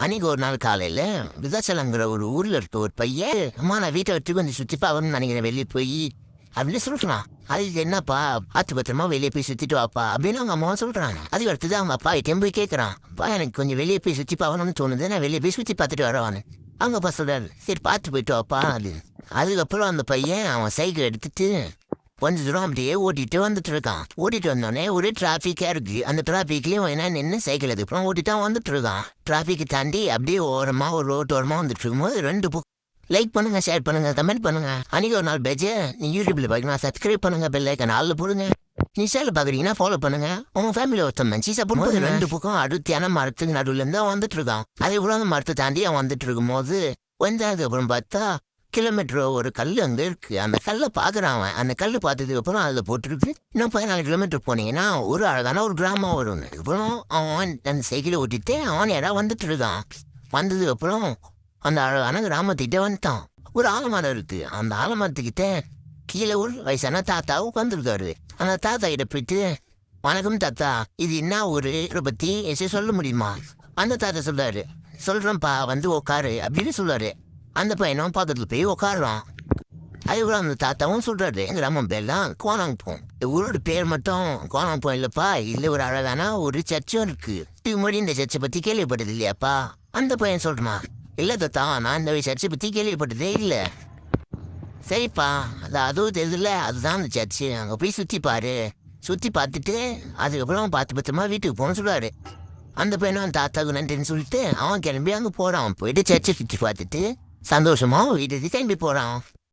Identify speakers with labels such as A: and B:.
A: அன்னைக்கு ஒரு நாள் காலையில் விதாச்சலங்கிற ஒரு ஊரில் இருக்க ஒரு பையன் அம்மா நான் வீட்டை விட்டு கொஞ்சம் சுற்றி பாக்கணும்னு நினைக்கிறேன் வெளியே போய் அப்படின்னு சொல்கிறான் அதுக்கு என்னப்பா ஆத்து பத்திரமா வெளியே போய் சுத்திட்டு வாப்பா அப்படின்னு அவங்க அம்மாவும் சொல்றாங்க அதுக்கு அடுத்தது அவங்க அப்பா கிட்டேயும் போய் கேட்கறான் அப்பா எனக்கு கொஞ்சம் வெளியே போய் சுத்தி பார்க்கணும்னு தோணுது நான் வெளியே போய் சுத்தி பார்த்துட்டு வரவான்னு. அவங்க அப்பா சொல்றாரு சரி பார்த்து போயிட்டு வாப்பா அது அதுக்கப்புறம் அந்த பையன் அவன் சைக்கிள் எடுத்துட்டு கொஞ்ச தூரம் அப்படியே ஓட்டிட்டு வந்துட்டு இருக்கான். ஓட்டிட்டு வந்தோடனே ஒரே டிராஃபிக்கா இருக்கு. அந்த டிராஃபிக்லயும் என்ன நின்று சைக்கிள் அதுக்கப்புறம் ஓட்டிட்டு வந்துட்டு இருக்கான். டிராஃபிக்கை தாண்டி அப்படியே ஓரமா ஒரு ரோட்டு ஓரமா வந்துட்டு இருக்கும்போது ரெண்டு புக் லைக் பண்ணுங்க ஷேர் பண்ணுங்க கமெண்ட் பண்ணுங்க. அன்னைக்கு ஒரு நாள் பேஜ் நீ யூடியூப்ல பார்க்கணும் சப்ஸ்கிரைப் பண்ணுங்க பெல் ஐக்கன் ஆள்ல போடுங்க. நீ சேல பாக்குறீங்கன்னா ஃபாலோ பண்ணுங்க. உங்க ஃபேமிலி ஒருத்தன் மனுச்சு சப்போர்ட் பண்ணுங்க. ரெண்டு பக்கம் அடுத்தியான மரத்துக்கு நடுவுல இருந்து வந்துட்டு இருக்கான். அதே போல அந்த மரத்தை தாண்டி அவன் வந்துட்டு இருக்கும்போது கொஞ்சம் அப்புறம் பார்த்தா கிலோமீட்டர் ஒரு கல் அங்க இருக்கு. அந்த கல்லை பார்க்குறான் அவன். அந்த கல் பார்த்ததுக்கு அப்புறம் அதில் போட்டுருக்கு இன்னும் பதினாலு கிலோமீட்டர் போனீங்கன்னா ஒரு அழகான ஒரு கிராமம் வரும் அதுக்கப்புறம் அவன் அந்த சைக்கிளை ஓட்டிட்டு அவன் யாராவது வந்துட்டு இருக்கான் வந்ததுக்கு அப்புறம் அந்த அழகான கிராமத்துக்கிட்ட வந்துட்டான். ஒரு ஆலமரம் இருக்கு. அந்த ஆலமரத்துக்கிட்ட கீழே ஒரு வயசான தாத்தா உட்காந்துருக்காரு அந்த தாத்தா கிட்ட போயிட்டு வணக்கம் தாத்தா. இது என்ன ஒரு இதை பற்றி எசை சொல்ல முடியுமா? அந்த தாத்தா சொல்கிறாரு சொல்கிறேன்ப்பா வந்து உக்காரு. அப்படின்னு சொல்றாரு. அந்த பையனும் பக்கத்தில் போய் உட்காடுறான் அதுக்கப்புறம் அந்த தாத்தாவும் சொல்றாரு கிராமம் பேர் தான் கோனாங்போம் ஊரோட பேர் மட்டும் கோனாங்போம் இல்லைப்பா இல்லை ஒரு அழகான ஒரு சர்ச்சும் இருக்குது இது முன்னாடி இந்த சர்ச்சை பற்றி கேள்விப்பட்டது இல்லையாப்பா? அந்த பையன் சொல்கிறமா இல்லை தாத்தா நான் இந்த சர்ச்சை பற்றி கேள்விப்பட்டதே இல்லை. சரிப்பா அது அதுவும் தெரியல அதுதான் அந்த சர்ச்சு. அங்கே போய் சுற்றி பாரு. சுற்றி பார்த்துட்டு அதுக்கப்புறம் பார்த்து பத்திரமா வீட்டுக்கு போகணும்னு சொல்லுவார் அந்த பையனும் அந்த தாத்தாவுக்கு நன்றின்னு சொல்லிட்டு அவன் கிளம்பி அங்கே போகிறான் போயிட்டு சர்ச்சை சுற்றி பார்த்துட்டு சந்தோஷமா வீட்டுக்கு கிளம்பி போறான்